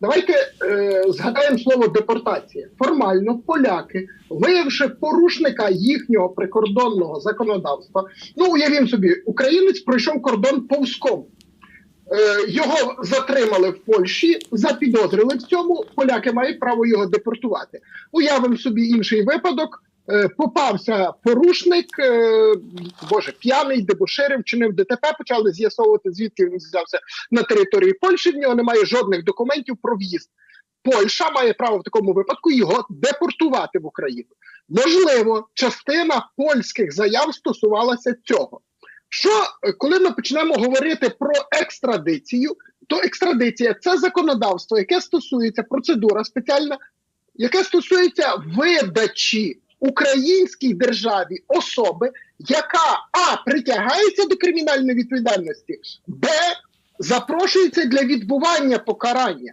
Давайте е, згадаємо слово депортація. Формально поляки, виявивши порушника їхнього прикордонного законодавства, ну уявімо собі, українець пройшов кордон повзком. Е, його затримали в Польщі, запідозрили в цьому. Поляки мають право його депортувати. Уявимо собі інший випадок. Е, попався порушник, е, боже, п'яний, дебоширив, чинив ДТП, почали з'ясовувати, звідки він взявся на території Польщі. В нього немає жодних документів про в'їзд. Польща має право в такому випадку його депортувати в Україну. Можливо, частина польських заяв стосувалася цього. Що е, коли ми почнемо говорити про екстрадицію, то екстрадиція це законодавство, яке стосується процедура спеціальна, яке стосується видачі українській державі особи, яка а притягається до кримінальної відповідальності, б запрошується для відбування покарання.